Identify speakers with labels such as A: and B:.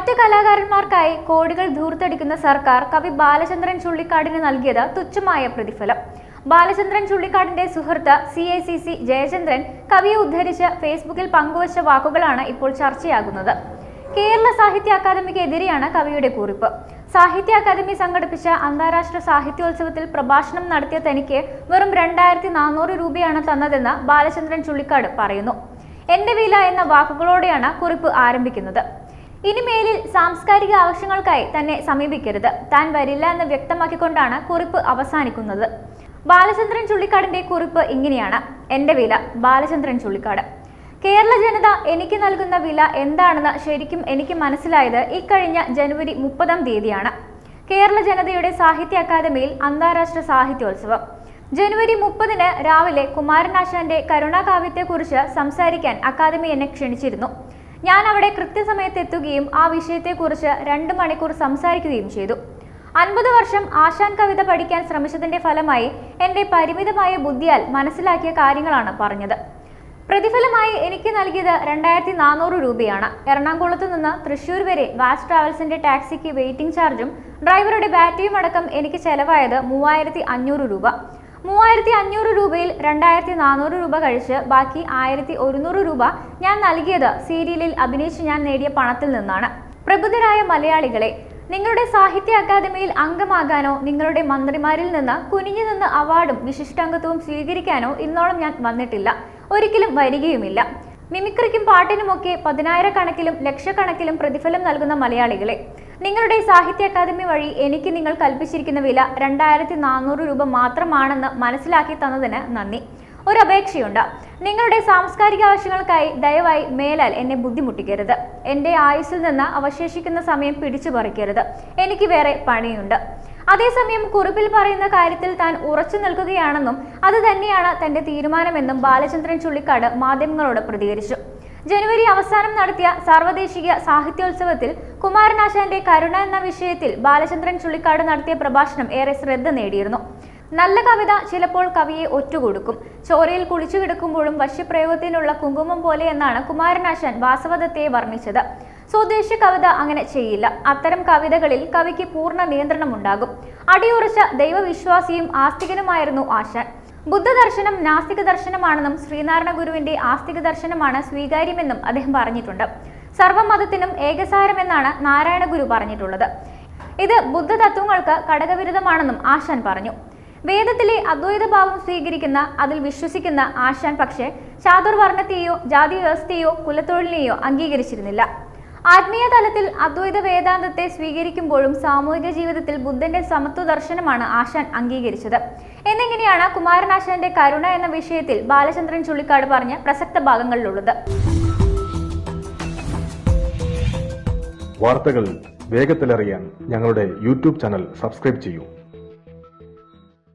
A: മറ്റ് കലാകാരന്മാർക്കായി കോടികൾ ധൂർത്തടിക്കുന്ന സർക്കാർ കവി ബാലചന്ദ്രൻ ചുള്ളിക്കാടിന് നൽകിയത് തുച്ഛമായ പ്രതിഫലം. ബാലചന്ദ്രൻ ചുള്ളിക്കാടിന്റെ സുഹൃത്ത് C I C C Jayachandran കവിയെ ഉദ്ധരിച്ച് ഫേസ്ബുക്കിൽ പങ്കുവച്ച വാക്കുകളാണ് ഇപ്പോൾ ചർച്ചയാകുന്നത്. കേരള സാഹിത്യ അക്കാദമിക്ക് എതിരെയാണ് കവിയുടെ കുറിപ്പ്. സാഹിത്യ അക്കാദമി സംഘടിപ്പിച്ച അന്താരാഷ്ട്ര സാഹിത്യോത്സവത്തിൽ പ്രഭാഷണം നടത്തിയ തനിക്ക് വെറും രണ്ടായിരത്തി നാനൂറ് രൂപയാണ് തന്നതെന്ന് ബാലചന്ദ്രൻ ചുള്ളിക്കാട് പറയുന്നു. എന്റെ വില എന്ന വാക്കുകളോടെയാണ് കുറിപ്പ് ആരംഭിക്കുന്നത്. ഇനിമേലിൽ സാംസ്കാരിക ആവശ്യങ്ങൾക്കായി തന്നെ സമീപിക്കരുത്. താൻ വരില്ല എന്ന് വ്യക്തമാക്കിക്കൊണ്ടാണ് കുറിപ്പ് അവസാനിക്കുന്നത്. ബാലചന്ദ്രൻ ചുള്ളിക്കാടിന്റെ കുറിപ്പ് ഇങ്ങനെയാണ്. എന്റെ വില ബാലചന്ദ്രൻ ചുള്ളിക്കാട്. കേരള ജനത എനിക്ക് നൽകുന്ന വില എന്താണെന്ന് ശരിക്കും എനിക്ക് മനസ്സിലായത് ഇക്കഴിഞ്ഞ ജനുവരി മുപ്പതാം തീയതിയാണ്. കേരള ജനതയുടെ സാഹിത്യ അക്കാദമിയിൽ അന്താരാഷ്ട്ര സാഹിത്യോത്സവം. ജനുവരി മുപ്പതിന് രാവിലെ കുമാരനാശാന്റെ കരുണാകാവ്യത്തെക്കുറിച്ച് സംസാരിക്കാൻ അക്കാദമി എന്നെ ക്ഷണിച്ചിരുന്നു. ഞാൻ അവിടെ കൃത്യസമയത്ത് എത്തുകയും ആ വിഷയത്തെക്കുറിച്ച് രണ്ട് മണിക്കൂർ സംസാരിക്കുകയും ചെയ്തു. അൻപത് വർഷം ആശാൻ കവിത പഠിക്കാൻ ശ്രമിച്ചതിന്റെ ഫലമായി എന്റെ പരിമിതമായ ബുദ്ധിയാൽ മനസ്സിലാക്കിയ കാര്യങ്ങളാണ് പറഞ്ഞത്. പ്രതിഫലമായി എനിക്ക് നൽകിയത് രണ്ടായിരത്തി നാനൂറ് രൂപയാണ്. എറണാകുളത്ത് നിന്ന് തൃശ്ശൂർ വരെ വാസ് ട്രാവൽസിന്റെ ടാക്സിക്ക് വെയിറ്റിംഗ് ചാർജും ഡ്രൈവറുടെ ബാറ്ററിയും അടക്കം എനിക്ക് ചെലവായത് മൂവായിരത്തി അഞ്ഞൂറ് രൂപ. മൂവായിരത്തി അഞ്ഞൂറ് രൂപയിൽ രണ്ടായിരത്തി നാനൂറ് രൂപ കഴിച്ച് ബാക്കി ആയിരത്തി ഒരുന്നൂറ് രൂപ ഞാൻ നൽകിയത് സീരിയലിൽ അഭിനയിച്ച് ഞാൻ നേടിയ പണത്തിൽ നിന്നാണ്. പ്രബുദ്ധരായ മലയാളികളെ നിങ്ങളുടെ സാഹിത്യ അക്കാദമിയിൽ അംഗമാകാനോ നിങ്ങളുടെ മന്ത്രിമാരിൽ നിന്ന് കുനിഞ്ഞു നിന്ന് അവാർഡും വിശിഷ്ടാംഗത്വവും സ്വീകരിക്കാനോ ഇന്നോളം ഞാൻ വന്നിട്ടില്ല. ഒരിക്കലും വരികയുമില്ല. മിമിക്രിക്കും പാട്ടിനുമൊക്കെ പതിനായിരക്കണക്കിലും ലക്ഷക്കണക്കിലും പ്രതിഫലം നൽകുന്ന മലയാളികളെ നിങ്ങളുടെ സാഹിത്യ അക്കാദമി വഴി എനിക്ക് നിങ്ങൾ കൽപ്പിച്ചിരിക്കുന്ന വില രണ്ടായിരത്തി നാനൂറ് രൂപ മാത്രമാണെന്ന് മനസ്സിലാക്കി തന്നതിന് നന്ദി. ഒരു അപേക്ഷയുണ്ട്. നിങ്ങളുടെ സാംസ്കാരിക ആവശ്യങ്ങൾക്കായി ദയവായി മേലാൽ എന്നെ ബുദ്ധിമുട്ടിക്കരുത്. എന്റെ ആയുസ്സിൽ നിന്ന് അവശേഷിക്കുന്ന സമയം പിടിച്ചു പറിക്കരുത്. എനിക്ക് വേറെ പണിയുണ്ട്. അതേസമയം കുറിപ്പിൽ പറയുന്ന കാര്യത്തിൽ താൻ ഉറച്ചു നിൽക്കുകയാണെന്നും അത് തന്നെയാണ് തന്റെ തീരുമാനമെന്നും ബാലചന്ദ്രൻ ചുള്ളിക്കാട് മാധ്യമങ്ങളോട് പ്രതികരിച്ചു. ജനുവരി അവസാനം നടത്തിയ സാർവദേശിക സാഹിത്യോത്സവത്തിൽ കുമാരനാശാന്റെ കരുണ എന്ന വിഷയത്തിൽ ബാലചന്ദ്രൻ ചുള്ളിക്കാട് നടത്തിയ പ്രഭാഷണം ഏറെ ശ്രദ്ധ നേടിയിരുന്നു. നല്ല കവിത ചിലപ്പോൾ കവിയെ ഒറ്റുകൊടുക്കും. ചോരയിൽ കുളിച്ചു കിടക്കുമ്പോഴും വശ്യപ്രയോഗത്തിനുള്ള കുങ്കുമം പോലെ എന്നാണ് കുമാരനാശാൻ വാസവദത്തെ വർണിച്ചത്. സ്വദേശി കവിത അങ്ങനെ ചെയ്യില്ല. അത്തരം കവിതകളിൽ കവിക്ക് പൂർണ നിയന്ത്രണമുണ്ടാകും. അടിയുറച്ച ദൈവവിശ്വാസിയും ആസ്തികനുമായിരുന്നു ആശാൻ. ബുദ്ധദർശനം നാസ്തിക ദർശനമാണെന്നും ശ്രീനാരായണ ഗുരുവിന്റെ ആസ്തിക ദർശനമാണ് സ്വീകാര്യമെന്നും അദ്ദേഹം പറഞ്ഞിട്ടുണ്ട്. സർവമതത്തിനും ഏകസാരമെന്നാണ് നാരായണ ഗുരു പറഞ്ഞിട്ടുള്ളത്. ഇത് ബുദ്ധ തത്വങ്ങൾക്ക് ഘടകവിരുദ്ധമാണെന്നും ആശാൻ പറഞ്ഞു. വേദത്തിലെ അദ്വൈതഭാവം സ്വീകരിക്കുന്ന അതിൽ വിശ്വസിക്കുന്ന ആശാൻ പക്ഷേ ചാതുർവർണത്തെയോ ജാതി വ്യവസ്ഥയോ കുലത്തൊഴിലിനെയോ അംഗീകരിച്ചിരുന്നില്ല. ആത്മീയ തലത്തിൽ അദ്വൈത വേദാന്തത്തെ സ്വീകരിക്കുമ്പോഴും സാമൂഹിക ജീവിതത്തിൽ ബുദ്ധന്റെ സമത്വ ദർശനമാണ് ആശാൻ അംഗീകരിച്ചത്. എന്നിങ്ങനെയാണ് കുമാരനാശാന്റെ കരുണ എന്ന വിഷയത്തിൽ ബാലചന്ദ്രൻ ചുള്ളിക്കാട് പറഞ്ഞ പ്രസക്ത ഭാഗങ്ങളിലുള്ളത്?
B: വാർത്തകൾ വേഗത്തിലറിയാൻ ഞങ്ങളുടെ യൂട്യൂബ് ചാനൽ സബ്സ്ക്രൈബ് ചെയ്യൂ.